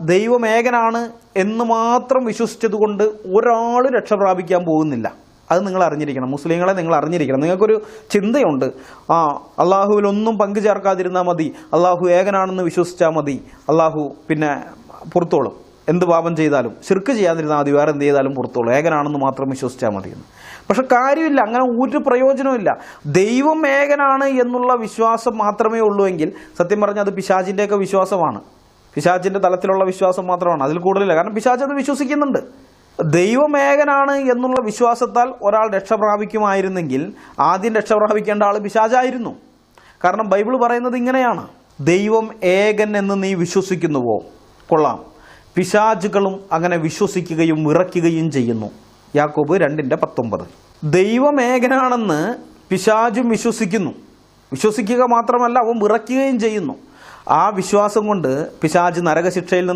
ദൈവം ഏകനാണ് എന്ന് മാത്രം വിശ്വസിച്ചതുകൊണ്ട് ഒരാൾ രക്ഷ പ്രാപിക്കാൻ പോകുന്നില്ല. അത് നിങ്ങൾ അറിഞ്ഞിരിക്കണം. മുസ്ലിങ്ങളെ നിങ്ങൾ അറിഞ്ഞിരിക്കണം. നിങ്ങൾക്കൊരു ചിന്തയുണ്ട്. ആ അള്ളാഹുവിലൊന്നും പങ്കു ചേർക്കാതിരുന്നാൽ മതി. അള്ളാഹു ഏകനാണെന്ന് വിശ്വസിച്ചാൽ മതി. അള്ളാഹു പിന്നെ പുറത്തോളും. എന്ത് പാപം ചെയ്താലും ശിർക്ക് ചെയ്യാതിരുന്നാൽ മതി. വേറെ എന്ത് ചെയ്താലും പുറത്തോളും. ഏകനാണെന്ന് മാത്രം വിശ്വസിച്ചാൽ മതി എന്ന്. പക്ഷെ കാര്യമില്ല. അങ്ങനെ ഒരു പ്രയോജനമില്ല ദൈവം ഏകനാണ് എന്നുള്ള വിശ്വാസം മാത്രമേ ഉള്ളൂ എങ്കിൽ സത്യം പറഞ്ഞാൽ അത് പിശാചിന്റെയൊക്കെ വിശ്വാസമാണ്. പിശാചിന്റെ തലത്തിലുള്ള വിശ്വാസം മാത്രമാണ്. അതിൽ കൂടുതലില്ല. കാരണം പിശാച് അത് വിശ്വസിക്കുന്നുണ്ട്. ദൈവമേകനാണ് എന്നുള്ള വിശ്വാസത്താൽ ഒരാൾ രക്ഷ പ്രാപിക്കുമായിരുന്നെങ്കിൽ ആദ്യം രക്ഷ പ്രാപിക്കേണ്ട ആൾ പിശാചായിരുന്നു. കാരണം ബൈബിൾ പറയുന്നത് ഇങ്ങനെയാണ്. ദൈവം ഏകൻ എന്ന് നീ വിശ്വസിക്കുന്നുവോ? കൊള്ളാം. പിശാചുകളും അങ്ങനെ വിശ്വസിക്കുകയും വിറയ്ക്കുകയും ചെയ്യുന്നു. യാക്കോബ് രണ്ടിന്റെ പത്തൊമ്പത്. ദൈവം ഏകനാണെന്ന് പിശാചും വിശ്വസിക്കുന്നു. വിശ്വസിക്കുക മാത്രമല്ല അവൻ വിറയ്ക്കുകയും ചെയ്യുന്നു. ആ വിശ്വാസം കൊണ്ട് പിശാജ് നരകശിക്ഷയിൽ നിന്ന്